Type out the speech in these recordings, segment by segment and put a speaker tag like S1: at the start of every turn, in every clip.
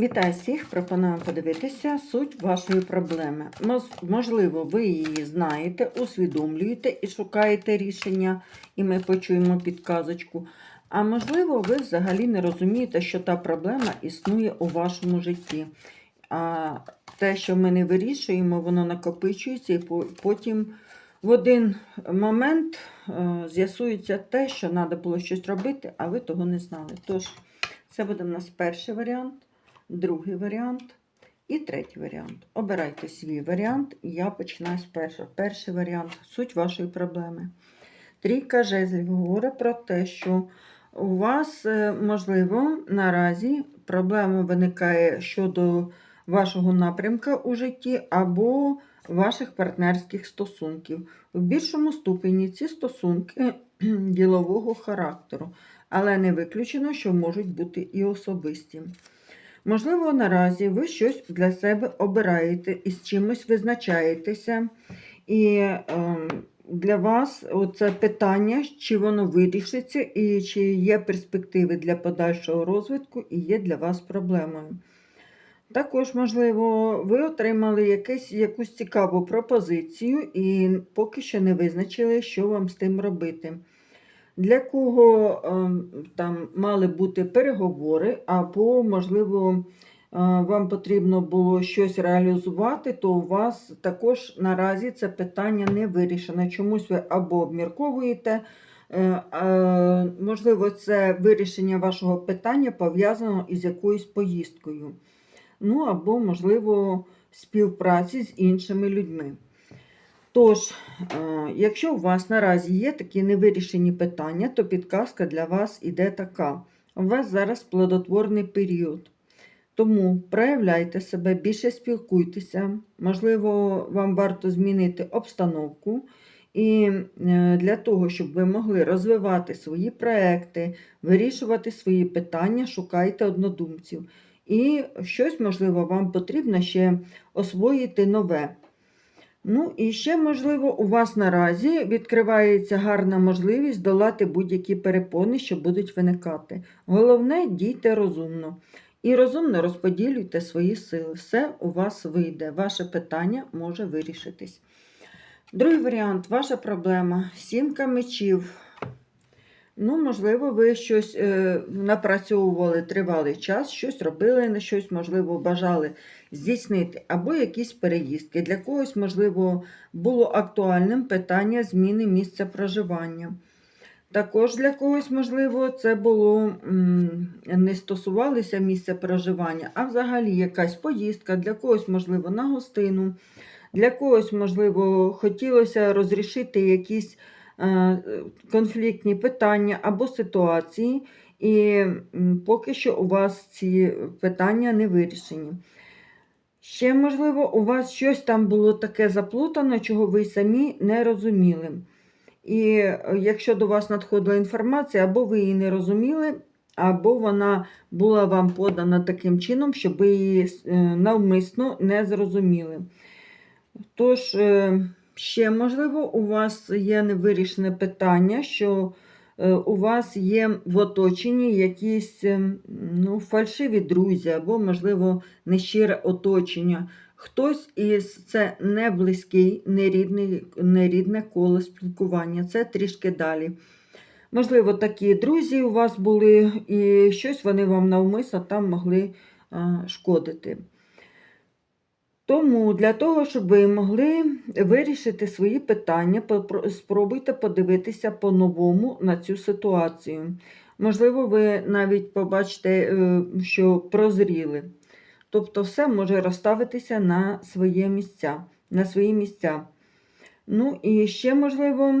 S1: Вітаю всіх! Пропоную подивитися суть вашої проблеми. Можливо, ви її знаєте, усвідомлюєте і шукаєте рішення, і ми почуємо підказочку. А можливо, ви взагалі не розумієте, що та проблема існує у вашому житті. А те, що ми не вирішуємо, воно накопичується, і потім в один момент е, з'ясується те, що треба було щось робити, а ви того не знали. Тож, це буде в нас перший варіант другий варіант і третій варіант. Обирайте свій варіант, я починаю з першого. Перший варіант суть вашої проблеми. Трійка жезлів говорить про те, що у вас, е, можливо, наразі проблема виникає щодо вашого напрямка у житті або ваших партнерських стосунків. В більшому ступені ці стосунки ділового характеру, але не виключено, що можуть бути і особисті. Можливо, наразі ви щось для себе обираєте і з чимось визначаєтеся. І е, для вас це питання, чи воно вирішиться, і чи є перспективи для подальшого розвитку, і є для вас проблемою. Також, можливо, ви отримали якесь, якусь цікаву пропозицію і поки що не визначили, що вам з тим робити. Для кого ем, там мали бути переговори, або, можливо, е, вам потрібно було щось реалізувати, то у вас також наразі це питання не вирішено. Чомусь ви або обмірковуєте, е, е, можливо, це вирішення вашого питання пов'язано із якоюсь поїздкою. Ну, або, можливо, співпраці з іншими людьми. Тож, е, якщо у вас наразі є такі невирішені питання, то підказка для вас іде така. У вас зараз плодотворний період. Тому проявляйте себе, більше спілкуйтеся, можливо, вам варто змінити обстановку. І е, для того, щоб ви могли розвивати свої проекти, вирішувати свої питання, шукайте однодумців. І щось, можливо, вам потрібно ще освоїти нове. Ну, і ще, можливо, у вас наразі відкривається гарна можливість долати будь-які перепони, що будуть виникати. Головне, дійте розумно. І розумно розподілюйте свої сили. Все у вас вийде. Ваше питання може вирішитись. Другий варіант ваша проблема сімка мечів. Ну, можливо, ви щось е, напрацьовували тривалий час, щось робили на щось, можливо, бажали здійснити, або якісь переїздки. Для когось, можливо, було актуальним питання зміни місця проживання. Також для когось, можливо, це було не стосувалося місця проживання, а взагалі якась поїздка, для когось, можливо, на гостину, для когось, можливо, хотілося розрішити якісь конфліктні питання або ситуації, і поки що у вас ці питання не вирішені. Ще, можливо, у вас щось там було таке заплутане, чого ви самі не розуміли. І е, якщо до вас надходила інформація, або ви її не розуміли, або вона була вам подана таким чином, щоб ви її е, навмисно не зрозуміли. Тож, е, ще, можливо, у вас є невирішене питання, що е, у вас є в оточенні якісь е, ну, фальшиві друзі, або, можливо, нещире оточення. Хтось із це не близький, не, рідний, не рідне коло спілкування, це трішки далі. Можливо, такі друзі у вас були, і щось вони вам навмисно там могли шкодити. Тому для того, щоб ви могли вирішити свої питання, спробуйте подивитися по-новому на цю ситуацію. Можливо, ви навіть побачите, е, що прозріли. Тобто все може розставитися на своє місця, на свої місця. Ну і ще, можливо,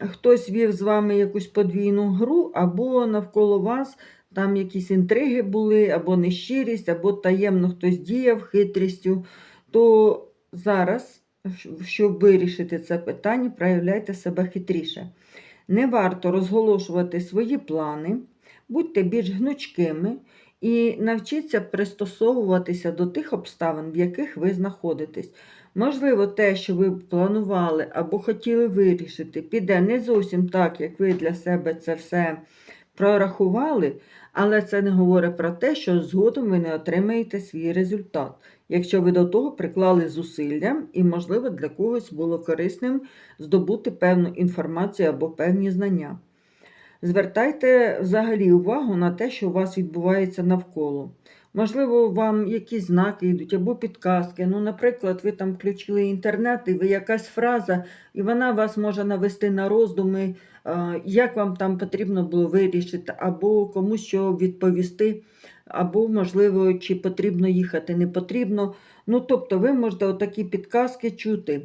S1: хтось вів з вами якусь подвійну гру, або навколо вас там якісь інтриги були, або нещирість, або таємно хтось діяв хитрістю. То зараз, щоб вирішити це питання, проявляйте себе хитріше. Не варто розголошувати свої плани, будьте більш гнучкими і навчіться пристосовуватися до тих обставин, в яких ви знаходитесь. Можливо, те, що ви планували або хотіли вирішити, піде не зовсім так, як ви для себе це все прорахували, Але це не говорить про те, що згодом ви не отримаєте свій результат, якщо ви до того приклали зусилля і, можливо, для когось було корисним здобути певну інформацію або певні знання. Звертайте взагалі увагу на те, що у вас відбувається навколо. Можливо, вам якісь знаки йдуть або підказки. Ну, наприклад, ви там включили інтернет, і ви якась фраза, і вона вас може навести на роздуми, як вам там потрібно було вирішити, або комусь що відповісти, або, можливо, чи потрібно їхати, не потрібно. Ну, тобто, ви можете отакі підказки чути.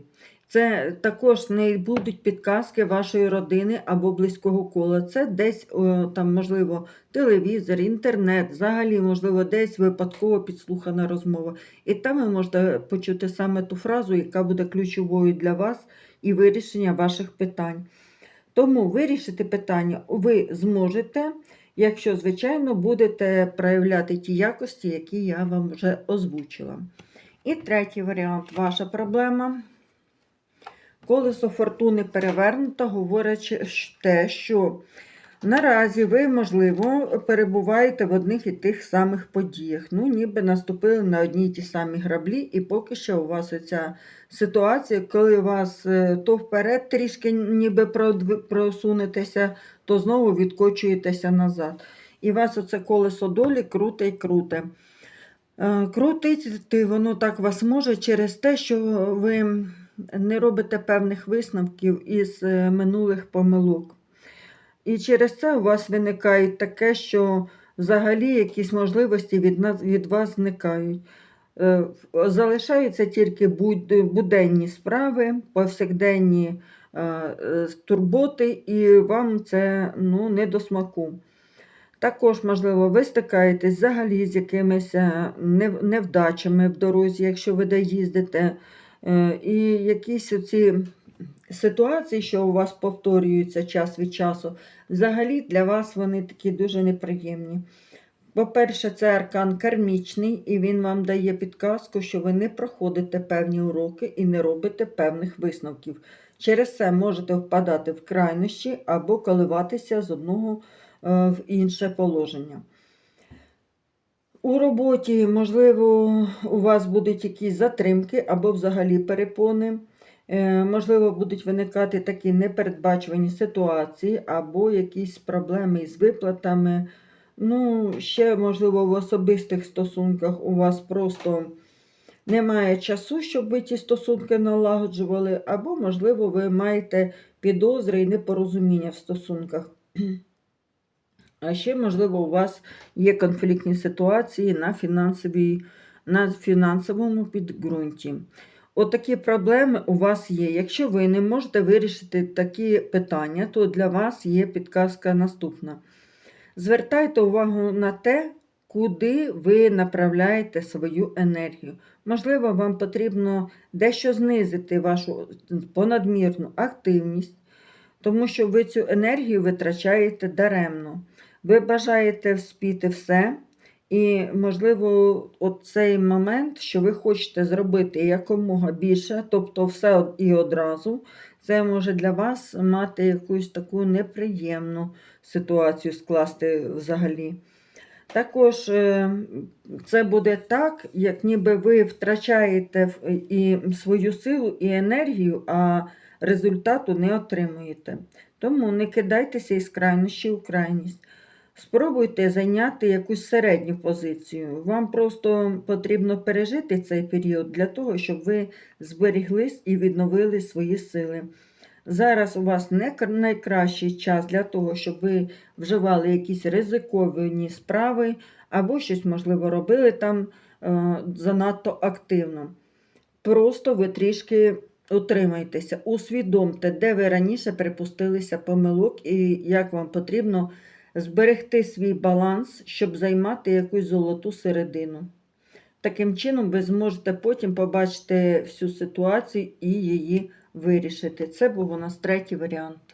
S1: Це також не будуть підказки вашої родини або близького кола. Це десь там, можливо, телевізор, інтернет, взагалі, можливо, десь випадково підслухана розмова. І там ви можете почути саме ту фразу, яка буде ключовою для вас і вирішення ваших питань. Тому вирішити питання ви зможете, якщо, звичайно, будете проявляти ті якості, які я вам вже озвучила. І третій варіант ваша проблема. Колесо фортуни перевернуто, говорячи те, що наразі ви, можливо, перебуваєте в одних і тих самих подіях. Ну, ніби наступили на одні й ті самі граблі, і поки що у вас оця ситуація, коли вас е, то вперед трішки ніби просунетеся, то знову відкочуєтеся назад. І вас оце колесо долі круте й круте. Е, Крутити воно так вас може через те, що ви не робите певних висновків із е, минулих помилок. І через це у вас виникає таке, що взагалі якісь можливості від, нас, від вас зникають. Е, Залишаються тільки буденні справи, повсякденні е, турботи, і вам це ну, не до смаку. Також, можливо, ви стикаєтесь взагалі з якимись е, невдачами в дорозі, якщо ви де їздите. Е, І якісь оці ситуації, що у вас повторюються час від часу, взагалі для вас вони такі дуже неприємні. По-перше, це аркан кармічний, і він вам дає підказку, що ви не проходите певні уроки і не робите певних висновків. Через це можете впадати в крайнощі або коливатися з одного е, в інше положення. У роботі, можливо, у вас будуть якісь затримки або взагалі перепони. Е, Можливо, будуть виникати такі непередбачувані ситуації, або якісь проблеми з виплатами. Ну, ще, можливо, в особистих стосунках у вас просто немає часу, щоб ви ті стосунки налагоджували, або, можливо, ви маєте підозри і непорозуміння в стосунках. А ще, можливо, у вас є конфліктні ситуації на, на фінансовому підґрунті. Отакі проблеми у вас є. Якщо ви не можете вирішити такі питання, то для вас є підказка наступна. Звертайте увагу на те, куди ви направляєте свою енергію. Можливо, вам потрібно дещо знизити вашу понадмірну активність, тому що ви цю енергію витрачаєте даремно. Ви бажаєте вспіти все, і, можливо, от цей момент, що ви хочете зробити якомога більше, тобто все і одразу, це може для вас мати якусь таку неприємну ситуацію скласти взагалі. Також е, це буде так, як ніби ви втрачаєте і свою силу і енергію, а результату не отримуєте. Тому не кидайтеся із крайнощі у крайність. Спробуйте зайняти якусь середню позицію. Вам просто потрібно пережити цей період для того, щоб ви зберіглись і відновили свої сили. Зараз у вас не найкращий час для того, щоб ви вживали якісь ризиковані справи або щось, можливо, робили там е, занадто активно. Просто ви трішки утримайтеся, усвідомте, де ви раніше припустилися помилок і як вам потрібно зберегти свій баланс, щоб займати якусь золоту середину. Таким чином, ви зможете потім побачити всю ситуацію і її вирішити. Це був у нас третій варіант.